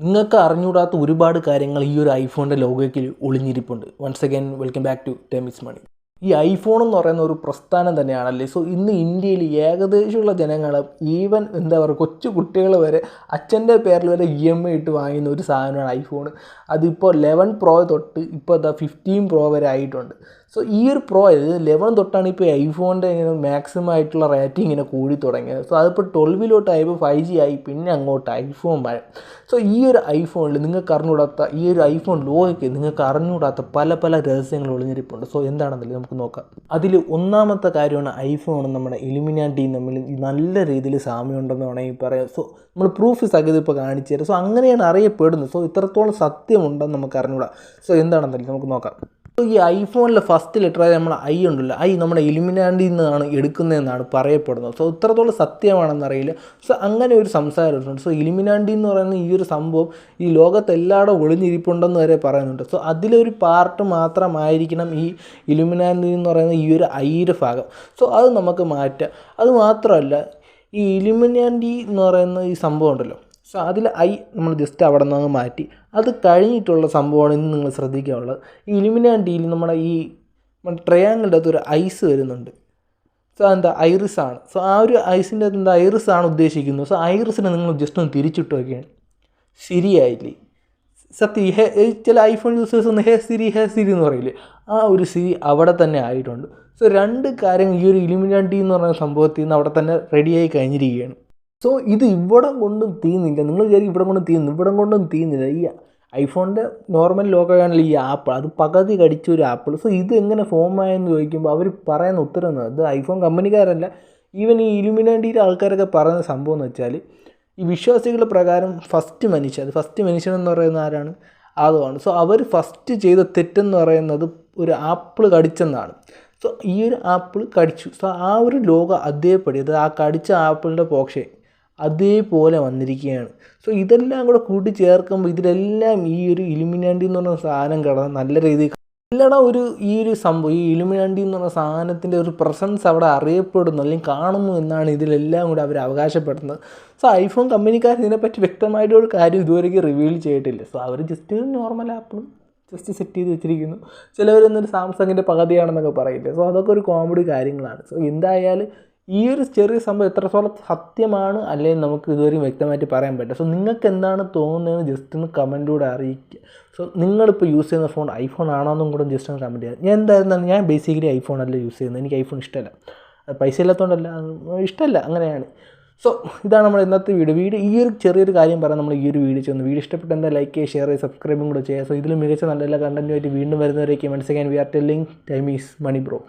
നിങ്ങൾക്ക് അറിഞ്ഞുകൂടാത്ത ഒരുപാട് കാര്യങ്ങൾ ഈ ഒരു ഐഫോണിന്റെ ലോകയ്ക്ക് ഒളിഞ്ഞിരിപ്പുണ്ട്. Once again welcome back to Themis money ഈ ഐഫോൺ എന്ന് പറയുന്ന ഒരു പ്രസ്ഥാനം തന്നെയാണല്ലേ? സോ ഇന്ന് ഇന്ത്യയിൽ ഏകദേശമുള്ള ജനങ്ങൾ ഈവൻ എന്താ പറയുക കൊച്ചു കുട്ടികൾ വരെ അച്ഛന്റെ പേരിൽ വരെ ഇ എം ഐ ഇട്ട് വാങ്ങുന്ന ഒരു സാധനമാണ് ഐഫോൺ അതിപ്പോൾ ലെവൻ പ്രോ തൊട്ട് ഇപ്പോൾ ഇതാ ഫിഫ്റ്റീൻ പ്രോ വരെ ആയിട്ടുണ്ട്. സോ ഈ ഒരു പ്രോ ഇത് ലെവൻ തൊട്ടാണ് ഇപ്പോൾ ഐഫോണിന്റെ ഇങ്ങനെ മാക്സിമം ആയിട്ടുള്ള റേറ്റിംഗ് ഇങ്ങനെ കൂടി തുടങ്ങിയത്. സോ അതിപ്പോൾ ട്വൽവിലോട്ടായപ്പോൾ ഫൈവ് ജി ആയി പിന്നെ അങ്ങോട്ട് ഐഫോൺ മഴ സോ ഈ ഒരു ഐഫോണിൽ നിങ്ങൾക്ക് അറിഞ്ഞുകൂടാത്ത ഈ ഒരു ഐഫോൺ ലോകയ്ക്ക് നിങ്ങൾക്ക് അറിഞ്ഞുകൂടാത്ത പല പല രഹസ്യങ്ങൾ ഒളിഞ്ഞിരിപ്പുണ്ട്. സോ എന്താണെന്നല്ലേ നമുക്ക് നോക്കാം. അതിൽ ഒന്നാമത്തെ കാര്യമാണ് ഐഫോണും നമ്മുടെ ഇലുമിനാറ്റിയും തമ്മിൽ നല്ല രീതിയിൽ സാമ്യമുണ്ടെന്ന് വേണമെങ്കിൽ പറയാം. സോ നമ്മൾ പ്രൂഫ് സഹിതം ഇപ്പോൾ കാണിച്ചു തരാം. സോ അങ്ങനെയാണ് അറിയപ്പെടുന്നത്. സോ ഇത്രത്തോളം സത്യമുണ്ടെന്ന് നമുക്ക് അറിഞ്ഞുകൂടാ. സോ എന്താണെന്നല്ലേ നമുക്ക് നോക്കാം. ഈ ഐഫോണിലെ ഫസ്റ്റ് ലെറ്റർ ആയ നമ്മൾ ഐ ഉണ്ടല്ലോ. ഐ നമ്മുടെ എലിമിനാൻഡിൽ നിന്നാണ് എടുക്കുന്നതെന്നാണ് പറയപ്പെടുന്നത്. സോ ഇത്രത്തോളം സത്യമാണെന്നറിയില്ല സോ അങ്ങനെ ഒരു സംസാരമുണ്ട്. സോ എലിമിനാൻഡി എന്ന് പറയുന്ന ഈ ഒരു സംഭവം ഈ ലോകത്ത് ഒളിഞ്ഞിരിപ്പുണ്ടെന്ന് വരെ പറയുന്നുണ്ട്. സോ അതിലൊരു പാർട്ട് മാത്രമായിരിക്കണം ഈ എലിമിനാൻഡി എന്ന് പറയുന്ന ഈ ഒരു ഐയുടെ ഭാഗം. സോ അത് നമുക്ക് മാറ്റാം. അത് മാത്രമല്ല ഈ എലിമിനാൻഡി എന്ന് പറയുന്ന ഈ സംഭവം ഉണ്ടല്ലോ. സോ അതിൽ ഐ നമ്മൾ ജസ്റ്റ് അവിടെ നിന്ന് മാറ്റി. അത് കഴിഞ്ഞിട്ടുള്ള സംഭവമാണ് ഇന്ന് നിങ്ങൾ ശ്രദ്ധിക്കാനുള്ളത്. ഈ ഇലുമിനാന്റിയിൽ നമ്മുടെ ഈ ട്രയാങ്കിളിന്റെ അകത്ത് ഒരു ഐസ് വരുന്നുണ്ട്. സോ എന്താ ഐറിസ് ആണ്. സോ ആ ഒരു ഐസിന്റെ അകത്ത് എന്താ? ഐറിസ് ആണ് ഉദ്ദേശിക്കുന്നത്. സോ ഐറിസിനെ നിങ്ങൾ ജസ്റ്റ് ഒന്ന് തിരിച്ചിട്ട് ശരിയായില്ലേ? സത്യം ഹേ ചില ഐഫോൺ യൂസേഴ്സ് ഒന്ന് ഹേ സിരി ഹേ സിരി എന്ന് പറയില്ലേ? ആ ഒരു സിരി അവിടെ തന്നെ ആയിട്ടുണ്ട്. സോ രണ്ട് കാര്യങ്ങൾ ഈ ഒരു ഇലുമിനാന്റി എന്ന് പറയുന്ന സംഭവത്തിൽ നിന്ന് അവിടെ തന്നെ റെഡിയായി കഴിഞ്ഞിരിക്കുകയാണ്. സോ ഇത് ഇവിടം കൊണ്ടും തീന്നില്ല നിങ്ങൾ കയറി ഇവിടം കൊണ്ടും തീർന്നു ഇവിടം കൊണ്ടും തീന്നില്ല ഈ ഐഫോണിന്റെ നോർമൽ ലോക്കാണല്ലോ ഈ ആപ്പിൾ. അത് പകുതി കടിച്ച ഒരു ആപ്പിൾ. സോ ഇത് എങ്ങനെ ഫോം ആയെന്ന് ചോദിക്കുമ്പോൾ അവർ പറയുന്ന ഉത്തരം അത് ഐഫോൺ കമ്പനിക്കാരല്ല. ഈവൻ ഈ ഇലുമിനാണ്ടിയിലെ ആൾക്കാരൊക്കെ പറയുന്ന സംഭവം എന്ന് വെച്ചാൽ ഈ വിശ്വാസികളുടെ പ്രകാരം ഫസ്റ്റ് മനുഷ്യൻ അത് ഫസ്റ്റ് മനുഷ്യൻ എന്ന് പറയുന്ന ആരാണ്? അതുമാണ് സോ അവർ ഫസ്റ്റ് ചെയ്ത തെറ്റെന്ന് പറയുന്നത് ഒരു ആപ്പിൾ കടിച്ചെന്നാണ്. സോ ഈ ഒരു ആപ്പിൾ കടിച്ചു. സോ ആ ഒരു ലോകം അതേപടി. അത് ആ കടിച്ച ആപ്പിളിന്റെ പോക്ഷേ അതേപോലെ വന്നിരിക്കുകയാണ്. സോ ഇതെല്ലാം കൂടെ കൂട്ടി ചേർക്കുമ്പോൾ ഇതിലെല്ലാം ഈ ഒരു ഇലുമിനാണ്ടി എന്ന് പറഞ്ഞ സാധനം കിടന്ന് നല്ല രീതിയിൽ എല്ലാം ഒരു ഈ ഒരു സംഭവം ഈ ഇലുമിനാണ്ടി എന്ന് പറഞ്ഞ സാധനത്തിന്റെ ഒരു പ്രസൻസ് അവിടെ അറിയപ്പെടുന്നു അല്ലെങ്കിൽ കാണുന്നു എന്നാണ് ഇതിലെല്ലാം കൂടെ അവർ അവകാശപ്പെടുന്നത്. സോ ഐഫോൺ കമ്പനിക്കാർ ഇതിനെപ്പറ്റി വ്യക്തമായിട്ട് ഒരു കാര്യം ഇതുവരെ റിവീൽ ചെയ്തിട്ടില്ല. സോ അവർ ജസ്റ്റ് ഒരു നോർമൽ ആപ്പിളും ജസ്റ്റ് സെറ്റ് ചെയ്ത് വെച്ചിരിക്കുന്നു. ചിലവരൊന്നൊരു സാംസങ്ങിന്റെ പകുതിയാണെന്നൊക്കെ പറയില്ലേ. സോ അതൊക്കെ ഒരു കോമഡി കാര്യങ്ങളാണ്. സോ എന്തായാലും ഈ ഒരു ചെറിയ സംഭവം എത്രത്തോളം സത്യമാണ് അല്ലെങ്കിൽ നമുക്ക് ഇതുവരെയും വ്യക്തമായിട്ട് പറയാൻ പറ്റില്ല. സോ നിങ്ങൾക്ക് എന്താണ് തോന്നുന്നതെന്ന് ജസ്റ്റ് ഒന്ന് കമന്റിലൂടെ അറിയിക്കുക. സോ നിങ്ങളിപ്പോൾ യൂസ് ചെയ്യുന്ന ഫോൺ ഐഫോൺ ആണോ എന്നും കൂടെ ജസ്റ്റ് ഒന്ന് കമന്റ് ചെയ്യാം ഞാൻ എന്തായിരുന്നാലും ഞാൻ ബേസിക്കലി ഐഫോൺ അല്ല യൂസ് ചെയ്യുന്നത്. എനിക്ക് ഐഫോൺ ഇഷ്ടമല്ല. പൈസ ഇല്ലാത്തതുകൊണ്ടല്ല ഇഷ്ടമല്ല. അങ്ങനെയാണ്. സോ ഇതാണ് നമ്മൾ ഇന്നത്തെ വീഡിയോ വീഡിയോ ഈ ഒരു ചെറിയൊരു കാര്യം പറയാൻ നമ്മൾ ഈ ഒരു വീഡിയോ ചെയ്യുന്നു. വീഡിയോ ഇഷ്ടപ്പെട്ട എന്താ ലൈക്ക് ചെയ്യുക ഷെയർ ചെയ്യുക സബ്സ്ക്രൈബും കൂടെ ചെയ്യുക. സോ ഇതിൽ മികച്ച നല്ല നല്ല കണ്ടന്റുമായിട്ട് വീണ്ടും വരുന്നവരേക്ക് മനസ്സിലാക്കാൻ we are telling time is money bro